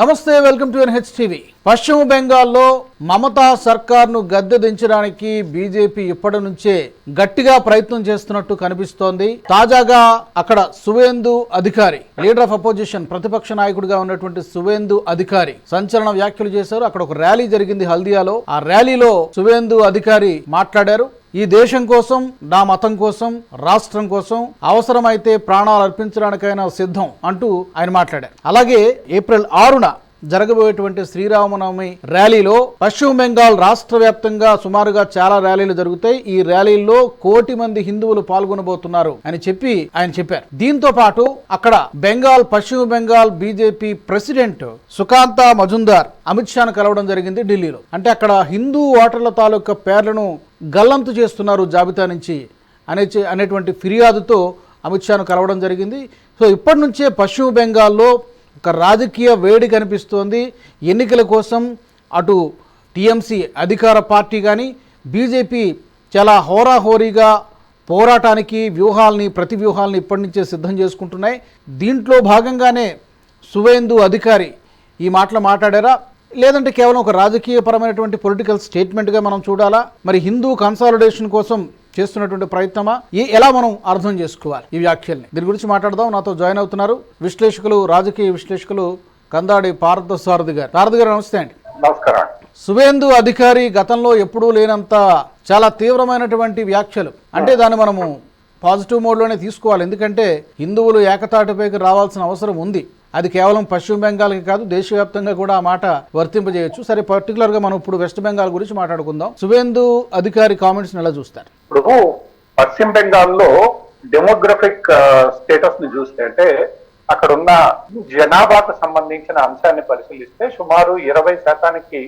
నమస్తే welcome to NH TV పశ్చిమ బెంగాల్లో మమతా సర్కార్ను గద్దె దించడానికి బీజేపీ ఇప్పటి నుంచే గట్టిగా ప్రయత్నం చేస్తున్నట్టు కనిపిస్తోంది. తాజాగా అక్కడ సువేందు అధికారి లీడర్ ఆఫ్ అపోజిషన్ ప్రతిపక్ష నాయకుడిగా ఉన్నటువంటి సువేందు అధికారి సంచలన వ్యాఖ్యలు చేశారు. అక్కడ ఒక ర్యాలీ జరిగింది హల్దియాలో. ఆ ర్యాలీలో సువేందు అధికారి మాట్లాడారు. ఈ దేశం కోసం నా మతం కోసం రాష్ట్రం కోసం అవసరమైతే ప్రాణాలు అర్పించడానికైనా సిద్ధం అంటూ ఆయన మాట్లాడారు. అలాగే ఏప్రిల్ ఆరున జరగబోయేటువంటి శ్రీరామనవమి ర్యాలీలో పశ్చిమ బెంగాల్ రాష్ట్ర వ్యాప్తంగా సుమారుగా చాలా ర్యాలీలు జరుగుతాయి. ఈ ర్యాలీల్లో కోటి మంది హిందువులు పాల్గొనబోతున్నారు అని చెప్పి ఆయన చెప్పారు. దీంతో పాటు అక్కడ బెంగాల్ పశ్చిమ బెంగాల్ బీజేపీ ప్రెసిడెంట్ సుకాంత మజుందార్ అమిత్ షాను కలవడం జరిగింది ఢిల్లీలో. అంటే అక్కడ హిందూ ఓటర్ల తాలూకా పేర్లను గల్లంతు చేస్తున్నారు జాబితా నుంచి అనే అనేటువంటి ఫిర్యాదుతో అమిత్ షాను కలవడం జరిగింది. సో ఇప్పటి నుంచే పశ్చిమ బెంగాల్లో ఒక రాజకీయ వేడి కనిపిస్తోంది. ఎన్నికల కోసం అటు టీఎంసీ అధికార పార్టీ కానీ బీజేపీ చాలా హోరాహోరీగా పోరాటానికి వ్యూహాల్ని ప్రతి వ్యూహాలని ఇప్పటి నుంచే సిద్ధం చేసుకుంటున్నాయి. దీంట్లో భాగంగానే సువేందు అధికారి ఈ మాటలు మాట్లాడారా? లేదంటే కేవలం ఒక రాజకీయపరమైనటువంటి పొలిటికల్ స్టేట్మెంట్గా మనం చూడాలా? మరి హిందూ కన్సాలిడేషన్ కోసం చేస్తున్నటువంటి ప్రయత్నమా? ఏ ఎలా మనం అర్థం చేసుకోవాలి ఈ వ్యాఖ్యల్ని? దీని గురించి మాట్లాడదాం. నాతో జాయిన్ అవుతున్నారు విశ్లేషకులు రాజకీయ విశ్లేషకులు కందాడి పార్థ సారథి గారు. సారథి గారు నమస్తే అండి. నమస్కారం. సువేందు అధికారి గతంలో ఎప్పుడూ లేనంత చాలా తీవ్రమైనటువంటి వ్యాఖ్యలు. అంటే దాన్ని మనము పాజిటివ్ మోడ్లోనే తీసుకోవాలి. ఎందుకంటే హిందువులు ఏకతాటిపైకి రావాల్సిన అవసరం ఉంది. అది కేవలం పశ్చిమ బెంగాల్కి కాదు దేశవ్యాప్తంగా కూడా ఆ మాట వర్తింపజేయొచ్చు. సరే పర్టికులర్గా మనం ఇప్పుడు వెస్ట్ బెంగాల్ గురించి మాట్లాడుకుందాం. సువేందు అధికారి కామెంట్స్ ఎలా చూస్తారు? ఇప్పుడు పశ్చిమ బెంగాల్లో డెమోగ్రఫిక్ స్టేటస్ uh, ని చూస్తే అంటే అక్కడ ఉన్న జనాభాకు సంబంధించిన అంశాన్ని పరిశీలిస్తే సుమారు ఇరవై శాతానికి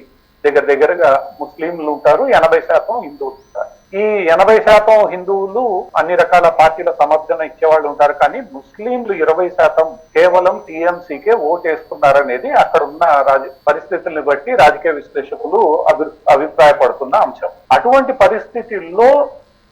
దగ్గర దగ్గరగా ముస్లింలు ఉంటారు ఎనభై శాతం హిందువులు ఉంటారు. ఈ ఎనభై శాతం హిందువులు అన్ని రకాల పార్టీల సమర్థన ఇచ్చేవాళ్ళు ఉంటారు. కానీ ముస్లింలు ఇరవై శాతం కేవలం టీఎంసీకే ఓటేస్తున్నారనేది అక్కడ ఉన్న రాజ పరిస్థితుల్ని బట్టి రాజకీయ విశ్లేషకులు అభి అభిప్రాయపడుతున్న అంశం. అటువంటి పరిస్థితుల్లో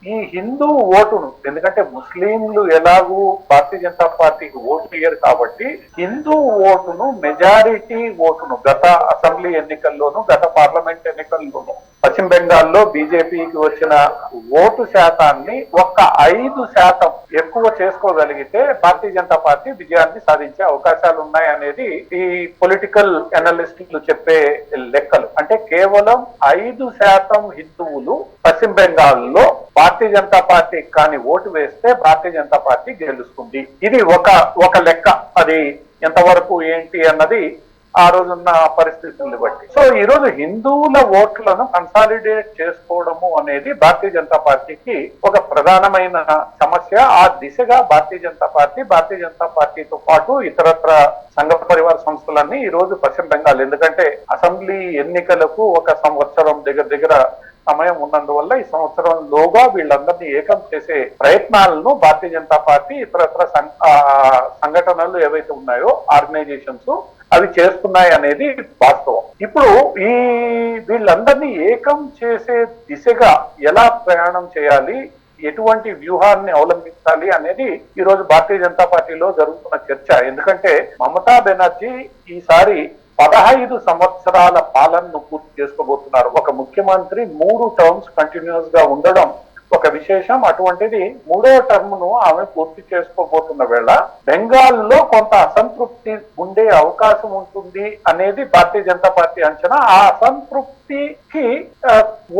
ఈ హిందూ ఓటును ఎందుకంటే ముస్లింలు ఎలాగూ భారతీయ జనతా పార్టీకి ఓటు వేయరు కాబట్టి హిందూ ఓటును మెజారిటీ ఓటును గత అసెంబ్లీ ఎన్నికల్లోనూ గత పార్లమెంట్ ఎన్నికల్లోనూ పశ్చిమ బెంగాల్లో బీజేపీకి వచ్చిన ఓటు శాతాన్ని ఒక్క ఐదు శాతం ఎక్కువ చేసుకోగలిగితే భారతీయ జనతా పార్టీ విజయాన్ని సాధించే అవకాశాలు ఉన్నాయి అనేది ఈ పొలిటికల్ అనలిస్టులు చెప్పే లెక్కలు. అంటే కేవలం ఐదు శాతం హిందువులు పశ్చిమ బెంగాల్లో భారతీయ జనతా పార్టీ కానీ ఓటు వేస్తే భారతీయ జనతా పార్టీ గెలుస్తుంది. ఇది ఒక ఒక లెక్క. అది ఎంతవరకు ఏంటి అన్నది ఆ రోజున్న పరిస్థితుల్ని బట్టి. సో ఈ రోజు హిందువుల ఓట్లను కన్సాలిడేట్ చేసుకోవడము అనేది భారతీయ జనతా పార్టీకి ఒక ప్రధానమైన సమస్య. ఆ దిశగా భారతీయ జనతా పార్టీ భారతీయ జనతా పార్టీతో పాటు ఇతరత్ర సంఘ పరివార సంస్థలన్నీ ఈ రోజు పశ్చిమ బెంగాల్ ఎందుకంటే అసెంబ్లీ ఎన్నికలకు ఒక సంవత్సరం దగ్గర దగ్గర సమయం ఉన్నందువల్ల ఈ సంవత్సరంలోగా వీళ్ళందరినీ ఏకం చేసే ప్రయత్నాలను భారతీయ జనతా పార్టీ ఇతరత్ర సంఘటనలు ఏవైతే ఉన్నాయో ఆర్గనైజేషన్స్ అవి చేస్తున్నాయి అనేది వాస్తవం. ఇప్పుడు ఈ వీళ్ళందరినీ ఏకం చేసే దిశగా ఎలా ప్రయాణం చేయాలి ఎటువంటి వ్యూహాన్ని అవలంబించాలి అనేది ఈ రోజు భారతీయ జనతా పార్టీలో జరుగుతున్న చర్చ. ఎందుకంటే మమతా బెనర్జీ ఈసారి పదహైదు సంవత్సరాల పాలనను పూర్తి చేసుకోబోతున్నారు. ఒక ముఖ్యమంత్రి మూడు టర్మ్స్ కంటిన్యూస్గా ఉండడం ఒక విశేషం అటువంటిది మూడో టర్మ్ను ఆమె పూర్తి చేసుకోబోతున్న వేళ బెంగాల్లో కొంత అసంతృప్తి ఉండే అవకాశం ఉంటుంది అనేది భారతీయ జనతా పార్టీ అంచనా. ఆ అసంతృప్తికి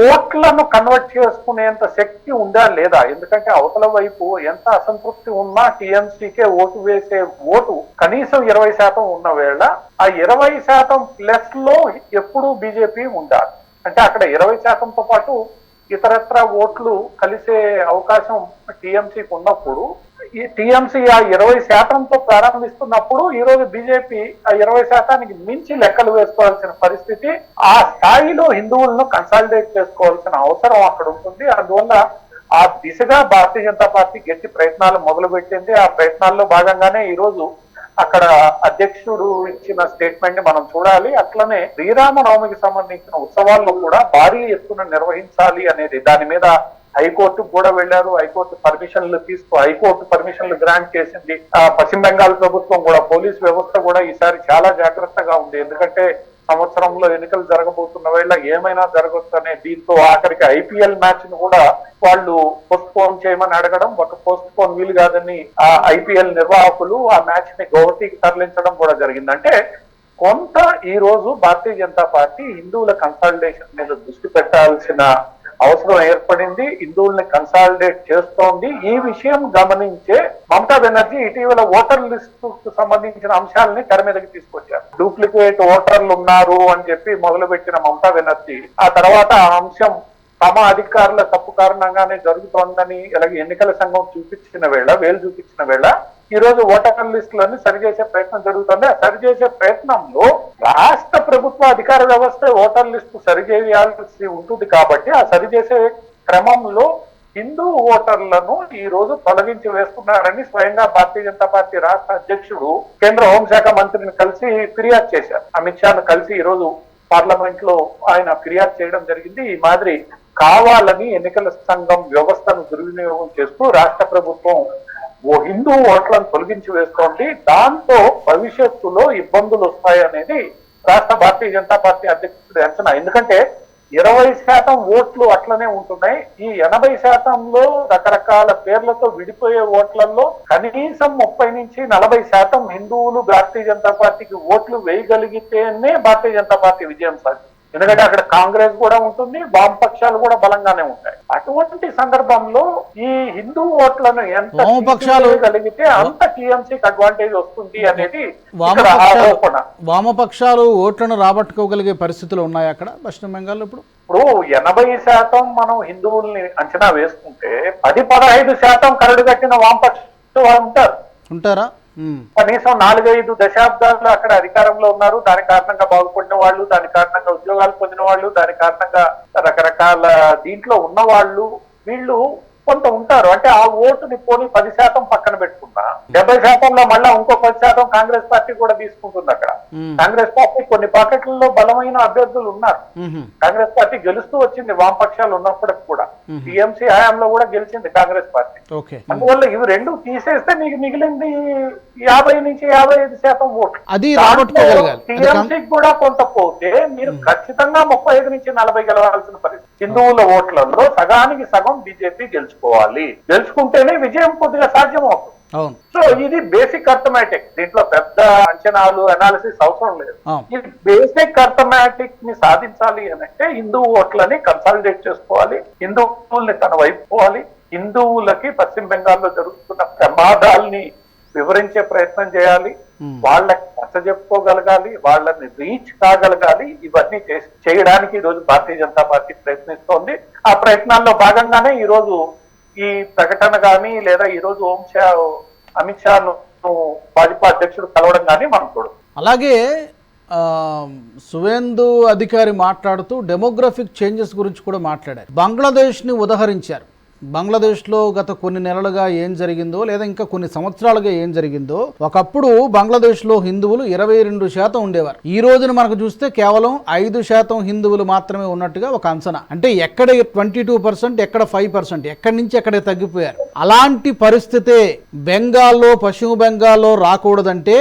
ఓట్లను కన్వర్ట్ చేసుకునేంత శక్తి ఉందా లేదా? ఎందుకంటే అవతల వైపు ఎంత అసంతృప్తి ఉన్నా టీఎంసీకే ఓటు వేసే ఓటు కనీసం ఇరవై శాతం ఉన్న వేళ ఆ ఇరవై శాతం ప్లస్లో ఎప్పుడూ బీజేపీ ఉండాలి. అంటే అక్కడ ఇరవై శాతంతో పాటు ఇతరత్ర ఓట్లు కలిసే అవకాశం టీఎంసీకి ఉన్నప్పుడు ఈ టీఎంసీ ఆ ఇరవై శాతంతో ప్రారంభిస్తున్నప్పుడు ఈ రోజు బీజేపీ ఆ ఇరవై శాతానికి మించి లెక్కలు వేసుకోవాల్సిన పరిస్థితి ఆ స్థాయిలో హిందువులను కన్సాలిడేట్ చేసుకోవాల్సిన అవసరం అక్కడ ఉంటుంది. అందువల్ల ఆ దిశగా భారతీయ జనతా పార్టీ గట్టి ప్రయత్నాలు మొదలుపెట్టింది. ఆ ప్రయత్నాల్లో భాగంగానే ఈరోజు అక్కడ అధ్యక్షుడు ఇచ్చిన స్టేట్మెంట్ని మనం చూడాలి. అట్లనే శ్రీరామనవమికి సంబంధించిన ఉత్సవాల్లో కూడా భారీ ఎత్తున నిర్వహించాలి అనేది దాని మీద హైకోర్టు కూడా వెళ్ళారు. హైకోర్టు పర్మిషన్లు తీసుకు హైకోర్టు పర్మిషన్లు గ్రాంట్ చేసింది. ఆ పశ్చిమ బెంగాల్ ప్రభుత్వం కూడా పోలీస్ వ్యవస్థ కూడా ఈసారి చాలా జాగ్రత్తగా ఉంది. ఎందుకంటే సంవత్సరంలో ఎన్నికలు జరగబోతున్న వేళ ఏమైనా జరగచ్చు అనే దీంతో ఆఖరికి ఐపీఎల్ మ్యాచ్ను కూడా వాళ్ళు పోస్ట్ పోన్ చేయమని అడగడం ఒక పోస్ట్ పోన్ వీలు కాదని ఆ ఐపీఎల్ నిర్వాహకులు ఆ మ్యాచ్ని గౌహతికి తరలించడం కూడా జరిగింది. అంటే కొంత ఈ రోజు భారతీయ జనతా పార్టీ హిందువుల కన్సల్టేషన్ మీద దృష్టి పెట్టాల్సిన అవసరం ఏర్పడింది హిందువుల్ని కన్సాలిడేట్ చేస్తోంది. ఈ విషయం గమనించే మమతా బెనర్జీ ఇటీవల ఓటర్ లిస్టు కు సంబంధించిన అంశాలని తెర మీదకి తీసుకొచ్చారు. డూప్లికేట్ ఓటర్లు ఉన్నారు అని చెప్పి మొదలుపెట్టిన మమతా బెనర్జీ ఆ తర్వాత ఆ అంశం తమ అధికారుల తప్పు కారణంగానే జరుగుతోందని అలాగే ఎన్నికల సంఘం చూపించిన వేళ వేలు చూపించిన వేళ ఈ రోజు ఓటర్ లిస్టులను సరిచేసే ప్రయత్నం జరుగుతుంది. ఆ సరిచేసే ప్రయత్నంలో రాష్ట్ర ప్రభుత్వ అధికార వ్యవస్థ ఓటర్ లిస్టు సరిచేయాల్సి ఉంటుంది కాబట్టి ఆ సరిచేసే క్రమంలో హిందూ ఓటర్లను ఈ రోజు తొలగించి వేస్తున్నారని స్వయంగా భారతీయ జనతా పార్టీ రాష్ట్ర అధ్యక్షుడు కేంద్ర హోంశాఖ మంత్రిని కలిసి ఫిర్యాదు చేశారు. అమిత్ షాను కలిసి ఈ రోజు పార్లమెంట్లో ఆయన ఫిర్యాదు చేయడం జరిగింది. ఈ మాదిరి కావాలని ఎన్నికల సంఘం వ్యవస్థను దుర్వినియోగం చేస్తూ రాష్ట్ర ప్రభుత్వం ఓ హిందూ ఓట్లను తొలగించి వేసుకోండి దాంతో భవిష్యత్తులో ఇబ్బందులు వస్తాయనేది రాష్ట్ర భారతీయ జనతా పార్టీ అధ్యక్షుడి అంచనా. ఎందుకంటే ఇరవై శాతం ఓట్లు అట్లనే ఉంటున్నాయి. ఈ ఎనభై శాతంలో రకరకాల పేర్లతో విడిపోయే ఓట్లలో కనీసం ముప్పై నుంచి నలభై శాతం హిందువులు భారతీయ జనతా పార్టీకి ఓట్లు వేయగలిగితేనే భారతీయ జనతా పార్టీ విజయం సాధించింది ఎందుకంటే అక్కడ కాంగ్రెస్ కూడా ఉంటుంది వామపక్షాలు కూడా బలంగానే ఉంటాయి. అటువంటి సందర్భంలో ఈ హిందూ ఓట్లను ఎంత వామపక్షాలు- కలిగితే అంత టీఎంసీకి అడ్వాంటేజ్ వస్తుంది అనేది ఆరోపణ. వామపక్షాలు ఓట్లను రాబట్టుకోగలిగే పరిస్థితులు ఉన్నాయి అక్కడ పశ్చిమ బెంగాల్లో ఇప్పుడు? ఇప్పుడు ఎనభై శాతం మనం హిందువుల్ని అంచనా వేసుకుంటే పది పదహైదు శాతం కరడు కట్టిన వామపక్ష ఉంటారు. ఉంటారా. Hmm. కనీసం నాలుగైదు దశాబ్దాలు అక్కడ అధికారంలో ఉన్నారు. దాని కారణంగా బాగుపడిన వాళ్ళు దాని కారణంగా ఉద్యోగాలు పొందిన వాళ్ళు దాని కారణంగా రకరకాల దీంట్లో ఉన్న వాళ్ళు వీళ్ళు కొంత ఉంటారు. అంటే ఆ ఓటుని పోని పది శాతం పక్కన పెట్టుకున్నా డెబ్బై శాతంలో మళ్ళా ఇంకో పది శాతం కాంగ్రెస్ పార్టీ కూడా తీసుకుంటుంది అక్కడ. కాంగ్రెస్ పార్టీ కొన్ని పాకెట్లలో బలమైన అభ్యర్థులు ఉన్నారు. కాంగ్రెస్ పార్టీ గెలుస్తూ వచ్చింది వామపక్షాలు ఉన్నప్పటికి కూడా. టీఎంసీ హయాంలో కూడా గెలిచింది కాంగ్రెస్ పార్టీ. అందువల్ల ఇవి రెండు తీసేస్తే మీకు మిగిలింది యాభై నుంచి యాభై ఐదు శాతం ఓట్లు అది టీఎంసీకి కూడా కొంత పోతే మీరు ఖచ్చితంగా ముప్పై ఐదు నుంచి నలభై గెలవాల్సిన పరిస్థితి. హిందువుల ఓట్లలో సగానికి సగం బీజేపీ గెలుచుకోవాలి గెలుచుకుంటేనే విజయం కొద్దిగా సాధ్యం అవుతుంది సో ఇది బేసిక్ అర్థమెటిక్ దీంట్లో పెద్ద అంచనాలు అనాలిసిస్ అవసరం లేదు. ఈ బేసిక్ అర్థమెటిక్ని సాధించాలి అని అంటే హిందూ ఓట్లని కన్సాలిడేట్ చేసుకోవాలి. హిందువుల్ని తన వైపు పోవాలి. హిందువులకి పశ్చిమ బెంగాల్లో జరుగుతున్న ప్రమాదాల్ని వివరించే ప్రయత్నం చేయాలి. వాళ్ళకి నచ్చ చెప్పుకోగలగాలి. వాళ్ళని రీచ్ కాగలగాలి. ఇవన్నీ చేయడానికి ఈ రోజు భారతీయ జనతా పార్టీ ప్రయత్నిస్తోంది. ఆ ప్రయత్నాల్లో భాగంగానే ఈ రోజు ఈ ప్రకటన కానీ లేదా ఈ రోజు హోం షా అమిత్ షా భాజపా అధ్యక్షుడు కలవడం కానీ మనం చూడదు అలాగే ఆ, సువేందు అధికారి మాట్లాడుతూ డెమోగ్రఫిక్ చేంజెస్ గురించి కూడా మాట్లాడారు. బంగ్లాదేశ్ని ఉదహరించారు. బంగ్లాదేశ్లో గత కొన్ని నెలలుగా ఏం జరిగిందో లేదా ఇంకా కొన్ని సంవత్సరాలుగా ఏం జరిగిందో ఒకప్పుడు బంగ్లాదేశ్లో హిందువులు ఇరవై రెండు శాతం ఉండేవారు. ఈ రోజున మనకు చూస్తే కేవలం ఐదు శాతం హిందువులు మాత్రమే ఉన్నట్టుగా ఒక అంచనా. అంటే ఎక్కడ ట్వంటీ టూ పర్సెంట్ ఎక్కడ ఫైవ్ పర్సెంట్ ఎక్కడి నుంచి ఎక్కడే తగ్గిపోయారు. అలాంటి పరిస్థితే బెంగాల్లో పశ్చిమ బెంగాల్లో రాకూడదంటే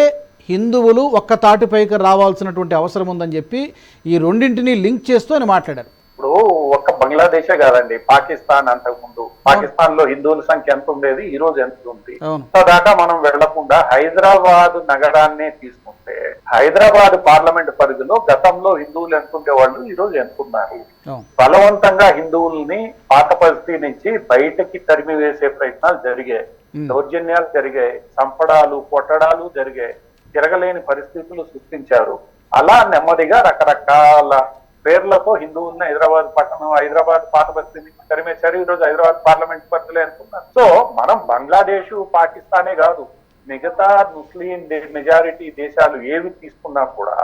హిందువులు ఒక్క తాటిపైకి రావాల్సినటువంటి అవసరం ఉందని చెప్పి ఈ రెండింటిని లింక్ చేస్తూ ఆయన మాట్లాడారు. ఇప్పుడు ఒక్క బంగ్లాదేశే కాదండి పాకిస్తాన్ అంతకు ముందు పాకిస్తాన్లో హిందువుల సంఖ్య ఎంత ఉండేది? ఈ రోజు ఎంత ఉంది? సో దాకా మనం వెళ్ళకుండా హైదరాబాద్ నగరాన్నే తీసుకుంటే హైదరాబాద్ పార్లమెంట్ పరిధిలో గతంలో హిందువులు ఎంత ఉండేవాళ్ళు ఈ రోజు ఎంత ఉన్నారు? అవును. బలవంతంగా హిందువుల్ని పాత పరిస్థితి నుంచి బయటకి తరిమి వేసే ప్రయత్నాలు జరిగాయి. దౌర్జన్యాలు జరిగాయి. చంపడాలు కొట్టడాలు జరిగాయి. తిరగలేని పరిస్థితులు సృష్టించారు. అలా నెమ్మదిగా రకరకాల పేర్లతో హిందువుల్ని హైదరాబాద్ పట్టణం హైదరాబాద్ పాత బస్తీ తరిమేశారు. ఈ రోజు హైదరాబాద్ పార్లమెంట్ పరిధిలో అనుకున్నారు. సో మనం బంగ్లాదేశ్ పాకిస్తానే కాదు. మిగతా ముస్లిం మెజారిటీ దేశాలు ఏవి తీసుకున్నా కూడా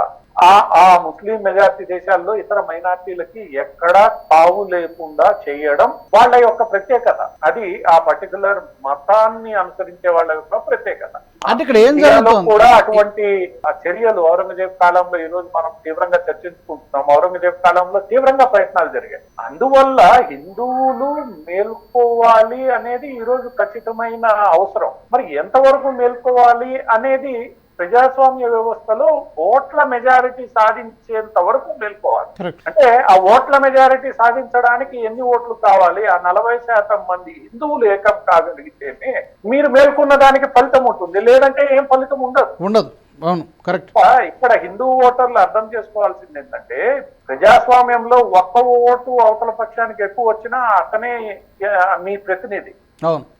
ఆ ఆ ముస్లిం మెజారిటీ దేశాల్లో ఇతర మైనార్టీలకి ఎక్కడా తావు లేకుండా చేయడం వాళ్ళ యొక్క ప్రత్యేకత. అది ఆ పర్టికులర్ మతాన్ని అనుసరించే వాళ్ళ యొక్క ప్రత్యేకత. అంటే ఇక్కడ ఏం ఇండియాలో జరుగుతోంది? కూడా అటువంటి ఆ చర్యలు ఔరంగజేబ్ కాలంలో ఈ రోజు మనం తీవ్రంగా చర్చించుకుంటున్నాం. ఔరంగజేబ్ కాలంలో తీవ్రంగా ప్రయత్నాలు జరిగాయి. అందువల్ల హిందువులు మేల్కోవాలి అనేది ఈ రోజు ఖచ్చితమైన అవసరం. మరి ఎంతవరకు మేల్కోవాలి అనేది ప్రజాస్వామ్య వ్యవస్థలో ఓట్ల మెజారిటీ సాధించేంత వరకు మేల్కోవాలి. అంటే ఆ ఓట్ల మెజారిటీ సాధించడానికి ఎన్ని ఓట్లు కావాలి? ఆ నలభై శాతం మంది హిందువులు ఏకం కాగలిగితేనే మీరు మేల్కొన్న దానికి ఫలితం ఉంటుంది. లేదంటే ఏం ఫలితం ఉండదు. ఉండదు. అవును. కరెక్ట్ ఇక్కడ హిందూ ఓటర్లు అర్థం చేసుకోవాల్సింది ఏంటంటే ప్రజాస్వామ్యంలో ఒక్క ఓటు అవతల పక్షానికి ఎక్కువ వచ్చినా అతనే మీ ప్రతినిధి.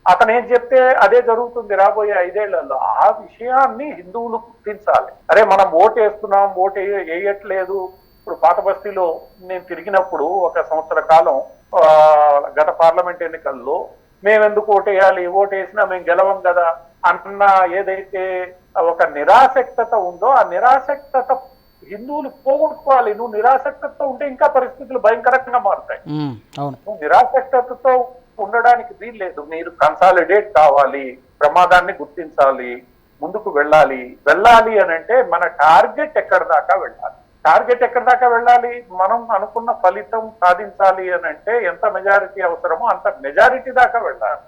అతను ఏం చెప్తే అదే జరుగుతుంది రాబోయే ఐదేళ్ళలో. ఆ విషయాన్ని హిందువులు గుర్తించాలి. అరే మనం ఓటు వేస్తున్నాం ఓటు వేయ- వేయట్లేదు. ఇప్పుడు పాత బస్తీలో నేను తిరిగినప్పుడు ఒక సంవత్సర కాలం గత పార్లమెంట్ ఎన్నికల్లో మేము ఎందుకు ఓటు వేయాలి? ఓటు వేసినా మేము గెలవం కదా అన్న ఏదైతే ఒక నిరాసక్తత ఉందో ఆ నిరాసక్తత హిందువులు పోగొట్టుకోవాలి. నువ్వు నిరాసక్తతో ఉంటే ఇంకా పరిస్థితులు భయంకరంగా మారుతాయి. నువ్వు నిరాసక్తతతో ఉండడానికి వీల్లేదు. మీరు కన్సాలిడేట్ కావాలి ప్రమాదాన్ని గుర్తించాలి ముందుకు వెళ్ళాలి. వెళ్ళాలి అని అంటే మన టార్గెట్ ఎక్కడ దాకా వెళ్ళాలి? టార్గెట్ ఎక్కడ దాకా వెళ్ళాలి? మనం అనుకున్న ఫలితం సాధించాలి అని అంటే ఎంత మెజారిటీ అవసరమో అంత మెజారిటీ దాకా వెళ్ళాలి.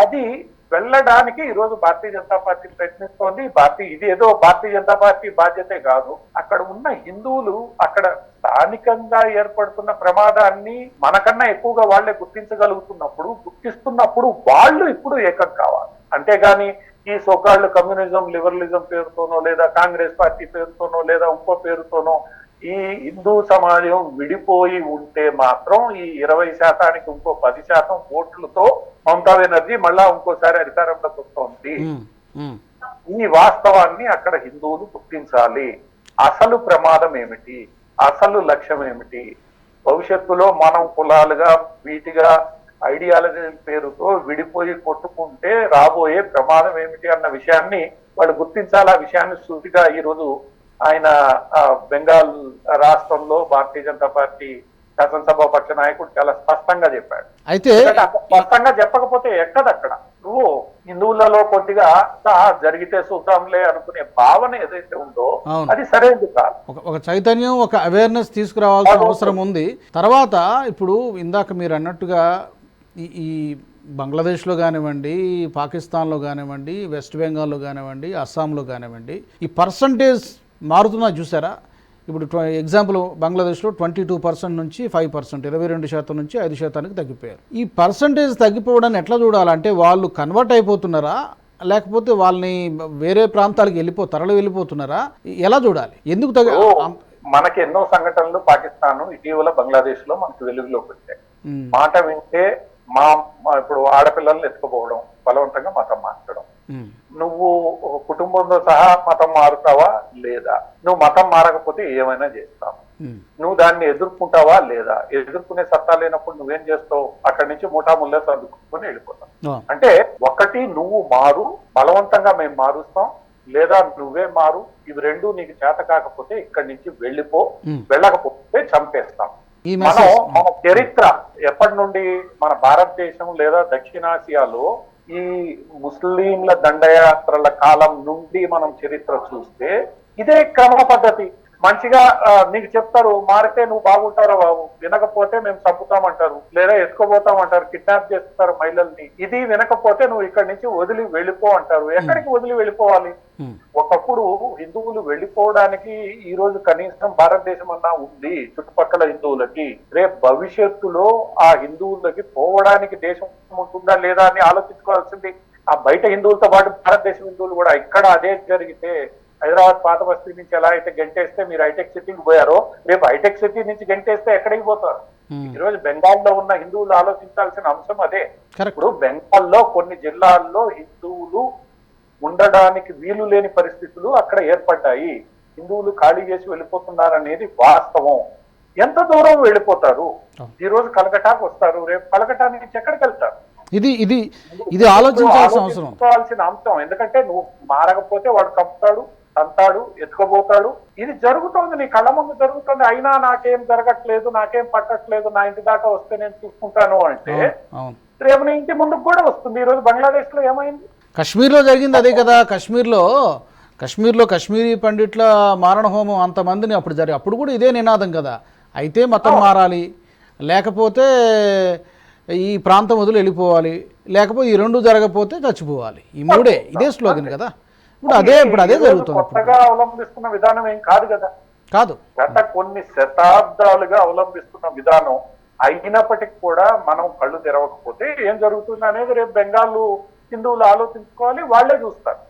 అది వెళ్ళడానికి ఈ రోజు భారతీయ జనతా పార్టీ ప్రయత్నిస్తోంది. భారతీయ ఇది ఏదో భారతీయ జనతా పార్టీ బాధ్యతే కాదు. అక్కడ ఉన్న హిందువులు అక్కడ స్థానికంగా ఏర్పడుతున్న ప్రమాదాన్ని మనకన్నా ఎక్కువగా వాళ్ళే గుర్తించగలుగుతున్నప్పుడు గుర్తిస్తున్నప్పుడు వాళ్ళు ఇప్పుడు ఏకం కావాలి. అంతేగాని ఈ సోకాళ్ళు కమ్యూనిజం లిబరలిజం పేరుతోనో లేదా కాంగ్రెస్ పార్టీ పేరుతోనో లేదా ఇంకో పేరుతోనో ఈ హిందూ సమాజం విడిపోయి ఉంటే మాత్రం ఈ ఇరవై శాతానికి ఇంకో పది శాతం ఓట్లతో మమతా బెనర్జీ మళ్ళా ఇంకోసారి అధికారంలోకి వస్తోంది. ఈ వాస్తవాన్ని అక్కడ హిందువులు గుర్తించాలి. అసలు ప్రమాదం ఏమిటి? అసలు లక్ష్యం ఏమిటి? భవిష్యత్తులో మనం కులాలుగా వీటిగా ఐడియాలజీ పేరుతో విడిపోయి కొట్టుకుంటే రాబోయే ప్రమాదం ఏమిటి అన్న విషయాన్ని వాళ్ళు గుర్తించాలి. ఆ విషయాన్ని సూటిగా ఈ రోజు ఆయన బెంగాల్ రాష్ట్రంలో భారతీయ జనతా పార్టీ శాసనసభ పక్ష నాయకుడు చాలా స్పష్టంగా చెప్పాడు. అయితే స్పష్టంగా చెప్పకపోతే ఎక్కదక్కడ నువ్వు హిందువులలో కొద్దిగా "ఆ, జరిగితే చూద్దాంలే అనుకునే భావన ఏదైతే ఉందో. అది సరైనది కాదు. ఒక చైతన్యం ఒక అవేర్నెస్ తీసుకురావాల్సిన అవసరం ఉంది. తర్వాత ఇప్పుడు ఇందాక మీరు అన్నట్టుగా ఈ ఈ బంగ్లాదేశ్లో కానివ్వండి పాకిస్తాన్లో కానివ్వండి వెస్ట్ బెంగాల్లో కానివ్వండి అస్సాంలో కానివ్వండి ఈ పర్సంటేజ్ మారుతున్నా చూసారా? ఇప్పుడు ఎగ్జాంపుల్ బంగ్లాదేశ్లో ట్వంటీ టూ పర్సెంట్ నుంచి ఫైవ్ పర్సెంట్ ఇరవై రెండు శాతం నుంచి ఐదు శాతానికి తగ్గిపోయారు. ఈ పర్సంటేజ్ తగ్గిపోవడాన్ని ఎట్లా చూడాలంటే వాళ్ళు కన్వర్ట్ అయిపోతున్నారా? లేకపోతే వాళ్ళని వేరే ప్రాంతాలకు వెళ్ళిపో తరలి వెళ్ళిపోతున్నారా? ఎలా చూడాలి? ఎందుకు తగ్గ మనకి ఎన్నో సంఘటనలు పాకిస్తాన్ ఇటీవల బంగ్లాదేశ్లో మనకి వెలుగులోకి వచ్చాయి. మాట వింటే మా ఇప్పుడు ఆడపిల్లల్ని ఎత్తుకుపోవడం బలవంతంగా మతం మార్చడం నువ్వు కుటుంబంతో సహా మతం మారుతావా లేదా? నువ్వు మతం మారకపోతే ఏమైనా చేస్తావు. నువ్వు దాన్ని ఎదుర్కొంటావా లేదా? ఎదుర్కొనే సత్తా లేనప్పుడు నువ్వేం చేస్తావు? అక్కడి నుంచి ముఠా ముల్లే చదువుకుని వెళ్ళిపోతావు అంటే ఒకటి నువ్వు మారు బలవంతంగా మేము మారుస్తాం లేదా నువ్వే మారు ఇవి రెండు నీకు చేత కాకపోతే ఇక్కడి నుంచి వెళ్ళిపో. వెళ్ళకపోతే చంపేస్తాం. మనం మన చరిత్ర ఎప్పటి నుండి మన భారతదేశం లేదా దక్షిణాసియాలో ఈ ముస్లింల దండయాత్రల కాలం నుండి మనం చరిత్ర చూస్తే ఇదే క్రమ పద్ధతి. మంచిగా నీకు చెప్తారు మారితే నువ్వు బాగుంటారు బాబు వినకపోతే మేము చంపుతామంటారు లేదా ఎత్తుకోబోతామంటారు కిడ్నాప్ చేస్తారు మహిళల్ని. ఇది వినకపోతే నువ్వు ఇక్కడి నుంచి వదిలి వెళ్ళిపో అంటారు. ఎక్కడికి వదిలి వెళ్ళిపోవాలి? ఒకప్పుడు హిందువులు వెళ్ళిపోవడానికి ఈ రోజు కనీసం భారతదేశం అన్నా ఉంది చుట్టుపక్కల హిందువులకి. రేపు భవిష్యత్తులో ఆ హిందువులకి పోవడానికి దేశం ఉంటుందా లేదా అని ఆలోచించుకోవాల్సింది. ఆ బయట హిందువులతో పాటు భారతదేశం హిందువులు కూడా ఇక్కడ అదే జరిగితే హైదరాబాద్ పాత బస్తీ నుంచి ఎలా అయితే గంటేస్తే మీరు హైటెక్ సిటీకి పోయారో రేపు హైటెక్ సిటీ నుంచి గంటేస్తే ఎక్కడికి పోతారు? ఉమ్, ఈ రోజు బెంగాల్లో ఉన్న హిందువులు ఆలోచించాల్సిన అంశం అదే. ఇప్పుడు బెంగాల్లో కొన్ని జిల్లాల్లో హిందువులు ఉండడానికి వీలు లేని పరిస్థితులు అక్కడ ఏర్పడ్డాయి. హిందువులు ఖాళీ చేసి వెళ్ళిపోతున్నారనేది వాస్తవం. ఎంత దూరం వెళ్ళిపోతారు? ఈ రోజు కలకటాకు వస్తారు రేపు కలకటా నుంచి ఎక్కడికి వెళ్తారు? ఇది ఇది ఇది ఆలోచించాల్సిన అవసరం. అంశం ఎందుకంటే నువ్వు మారకపోతే వాడు చంపుతాడు తంతాడు ఎత్తుకోబోతాడు ఇది జరుగుతోంది నీ కళ్ళ ముందు జరుగుతుంది. అయినా నాకేం జరగట్లేదు నాకేం పట్టట్లేదు నా ఇంటి దాకా వస్తే నేను చూసుకుంటాను అంటే రేపు నీ ఇంటి ముందుకు కూడా వస్తుంది. ఈ రోజు బంగ్లాదేశ్లో ఏమైంది? కశ్మీర్లో జరిగింది అదే కదా. కశ్మీర్లో కశ్మీర్లో కశ్మీరీ పండిట్ల మారణ హోమం అంతమందిని అప్పుడు జరిగి అప్పుడు కూడా ఇదే నినాదం కదా. అయితే మతం మారాలి. లేకపోతే ఈ ప్రాంతం వదిలి వెళ్ళిపోవాలి. లేకపోతే ఈ రెండు జరగకపోతే చచ్చిపోవాలి. ఈ మూడే. ఇదే స్లోగన్ కదా. ఇప్పుడు అదే ఇప్పుడు అదే జరుగుతుంది కొత్తగా అవలంబిస్తున్న విధానం ఏం కాదు కదా. కాదు. గత కొన్ని శతాబ్దాలుగా అవలంబిస్తున్న విధానం అయినప్పటికీ కూడా మనం కళ్ళు తెరవకపోతే ఏం జరుగుతుంది అనేది రేపు బెంగాల్ హిందువులు ఆలోచించుకోవాలి వాళ్ళే చూస్తారు.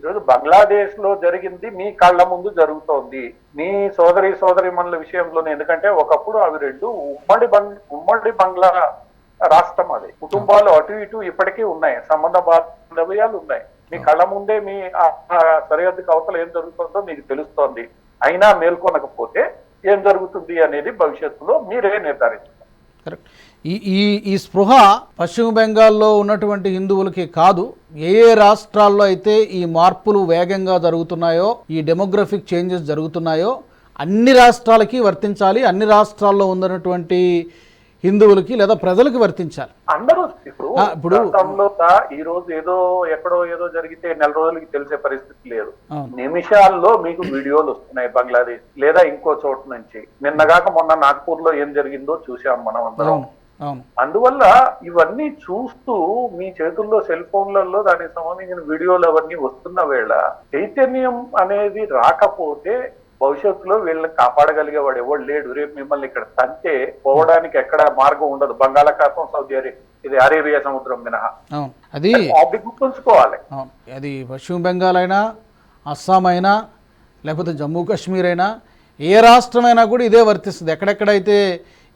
ఈరోజు బంగ్లాదేశ్లో జరిగింది మీ కళ్ళ ముందు జరుగుతోంది. మీ సోదరి సోదరి మనుల విషయంలోనే ఎందుకంటే ఒకప్పుడు అవి రెండు ఉమ్మడి బంగ్ ఉమ్మడి బంగ్లా రాష్ట్రం అది. కుటుంబాలు అటు ఇటు ఇప్పటికీ ఉన్నాయి. సంబంధ బాంధవ్యాలు ఉన్నాయి. మీ కళ్ళ ముందే మీ సరిహద్దుకు అవతల ఏం జరుగుతుందో మీకు తెలుస్తోంది. అయినా మేల్కొనకపోతే ఏం జరుగుతుంది అనేది భవిష్యత్తులో మీరే నిర్ధారించారు ఈ ఈ ఈ స్పృహ పశ్చిమ బెంగాల్లో ఉన్నటువంటి హిందువులకి కాదు. ఏ ఏ రాష్ట్రాల్లో అయితే ఈ మార్పులు వేగంగా జరుగుతున్నాయో ఈ డెమోగ్రఫిక్ చేంజెస్ జరుగుతున్నాయో అన్ని రాష్ట్రాలకి వర్తించాలి అన్ని రాష్ట్రాల్లో ఉన్నటువంటి హిందువులకి లేదా ప్రజలకి వర్తించాలి. అందరూ ఇప్పుడు ఈ రోజు ఏదో ఎక్కడో ఏదో జరిగితే నెల రోజులకి తెలిసే పరిస్థితి లేదు. నిమిషాల్లో మీకు వీడియోలు వస్తున్నాయి బంగ్లాదేశ్ లేదా ఇంకో చోటు నుంచి. నిన్నగాక మొన్న నాగ్పూర్లో ఏం జరిగిందో చూసాం మనం అందరం. అందువల్ల ఇవన్నీ చూస్తూ మీ చేతుల్లో సెల్ ఫోన్లలో దానికి సంబంధించిన వీడియోలు అవన్నీ వస్తున్న వేళ చైతన్యం అనేది రాకపోతే భవిష్యత్తులో వీళ్ళని కాపాడగలిగే వాడు ఎవడు లేడు. రేపు మిమ్మల్ని ఇక్కడ తంతే పోవడానికి ఎక్కడ మార్గం ఉండదు. బంగాళాఖాతం సౌదీ అరే ఇది అరేబియా సముద్రం మినహా. అది గుర్తుంచుకోవాలి. అది పశ్చిమ బెంగాల్ అయినా అస్సాం అయినా లేకపోతే జమ్మూ కాశ్మీర్ అయినా ఏ రాష్ట్రమైనా కూడా ఇదే వర్తిస్తుంది. ఎక్కడెక్కడైతే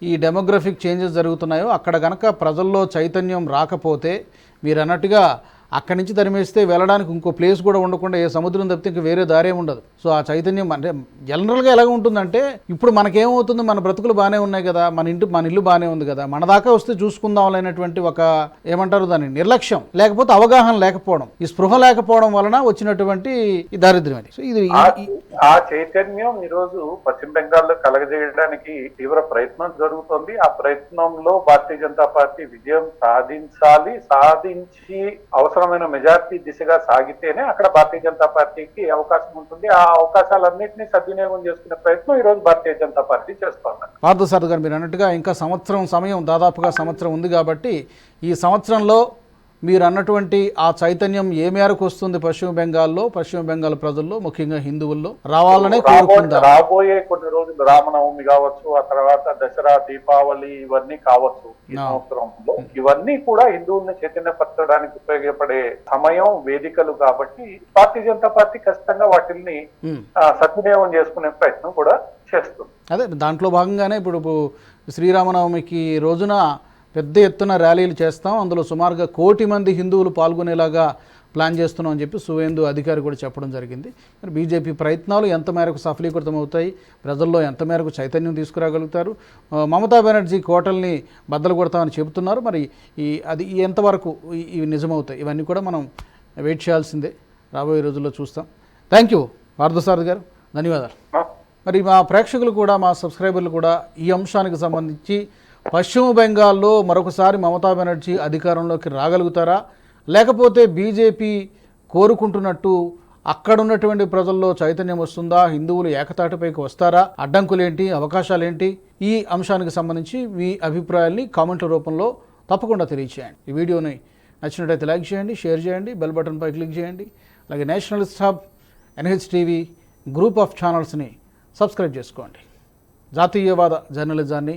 ఈ డెమోగ్రఫిక్ చేంజెస్ జరుగుతున్నాయో అక్కడ గనక ప్రజల్లో చైతన్యం రాకపోతే మీరు అన్నట్టుగా అక్కడి నుంచి తరిమేస్తే వెళ్ళడానికి ఇంకో ప్లేస్ కూడా ఉండకుండా ఏ సముద్రం తప్పితే ఇంక వేరే దారే ఉండదు. సో ఆ చైతన్యం అంటే జనరల్గా ఎలాగ ఉంటుందంటే ఇప్పుడు మనకేమవుతుంది? మన బ్రతుకులు బాగానే ఉన్నాయి కదా. మన ఇంటి మన ఇల్లు బాగానే ఉంది కదా. మన దాకా వస్తే చూసుకుందాం అనేటువంటి ఒక ఏమంటారు దాన్ని? నిర్లక్ష్యం. లేకపోతే అవగాహన లేకపోవడం. ఈ స్పృహ లేకపోవడం వలన వచ్చినటువంటి ఈ దారిద్ర్యం అది. సో ఇది ఆ చైతన్యం ఈ రోజు పశ్చిమ బెంగాల్లో కలగజేయడానికి తీవ్ర ప్రయత్నం జరుగుతోంది. ఆ ప్రయత్నంలో భారతీయ జనతా పార్టీ విజయం సాధించాలి సాధించి తీవ్రమైన మెజార్టీ దిశగా సాగితేనే అక్కడ భారతీయ జనతా పార్టీకి అవకాశం ఉంటుంది. ఆ అవకాశాలన్నింటినీ సద్వినియోగం చేసుకునే ప్రయత్నం ఈ రోజు భారతీయ జనతా పార్టీ చేస్తోంది పార్థసారథ్ గారు మీరు అన్నట్టుగా ఇంకా సంవత్సరం సమయం దాదాపుగా సంవత్సరం ఉంది కాబట్టి ఈ సంవత్సరంలో మీరు అన్నటువంటి ఆ చైతన్యం ఏ మేరకు వస్తుంది పశ్చిమ బెంగాల్లో పశ్చిమ బెంగాల్ ప్రజల్లో ముఖ్యంగా హిందువుల్లో? రావాలనే రాబోయే కోరుకుందాం? రాబోయే కొన్ని రోజులు రామనవమి కావచ్చు ఆ తర్వాత దసరా దీపావళి ఇవన్నీ కావచ్చు ఈ. సంవత్సరంలో. ఇవన్నీ కూడా హిందువుల్ని చైతన్యపరచడానికి ఉపయోగపడే సమయం వేదికలు కాబట్టి భారతీయ జనతా పార్టీ ఖచ్చితంగా వాటిల్ని సద్వినియోగం చేసుకునే ప్రయత్నం కూడా చేస్తుంది. అదే దాంట్లో భాగంగానే ఇప్పుడు శ్రీరామనవమికి రోజున పెద్ద ఎత్తున ర్యాలీలు చేస్తాం. అందులో సుమారుగా కోటి మంది హిందువులు పాల్గొనేలాగా ప్లాన్ చేస్తున్నాం అని చెప్పి సువేందు అధికారి కూడా చెప్పడం జరిగింది. మరి బీజేపీ ప్రయత్నాలు ఎంత మేరకు సఫలీకృతం అవుతాయి ప్రజల్లో ఎంత మేరకు చైతన్యం తీసుకురాగలుగుతారు? మమతా బెనర్జీ కోటల్ని బద్దలు కొడతామని చెబుతున్నారు. మరి ఈ అది ఎంతవరకు ఇవి నిజమవుతాయి? ఇవన్నీ కూడా మనం వెయిట్ చేయాల్సిందే. రాబోయే రోజుల్లో చూస్తాం. థ్యాంక్ యూ పార్థసారథి గారు. ధన్యవాదాలు? మరి మా ప్రేక్షకులు కూడా మా సబ్స్క్రైబర్లు కూడా ఈ అంశానికి సంబంధించి పశ్చిమ బెంగాల్లో మరొకసారి మమతా బెనర్జీ అధికారంలోకి రాగలుగుతారా? లేకపోతే బీజేపీ కోరుకుంటున్నట్టు అక్కడున్నటువంటి ప్రజల్లో చైతన్యం వస్తుందా? హిందువులు ఏకతాటిపైకి వస్తారా? అడ్డంకులేంటి? అవకాశాలేంటి? ఈ అంశానికి సంబంధించి మీ అభిప్రాయాల్ని కామెంట్ల రూపంలో తప్పకుండా తెలియచేయండి. ఈ వీడియోని నచ్చినట్టయితే లైక్ చేయండి షేర్ చేయండి బెల్ బటన్పై క్లిక్ చేయండి. అలాగే national hub NHTV group of ఛానల్స్ని subscribe చేసుకోండి. జాతీయవాద జర్నలిజాన్ని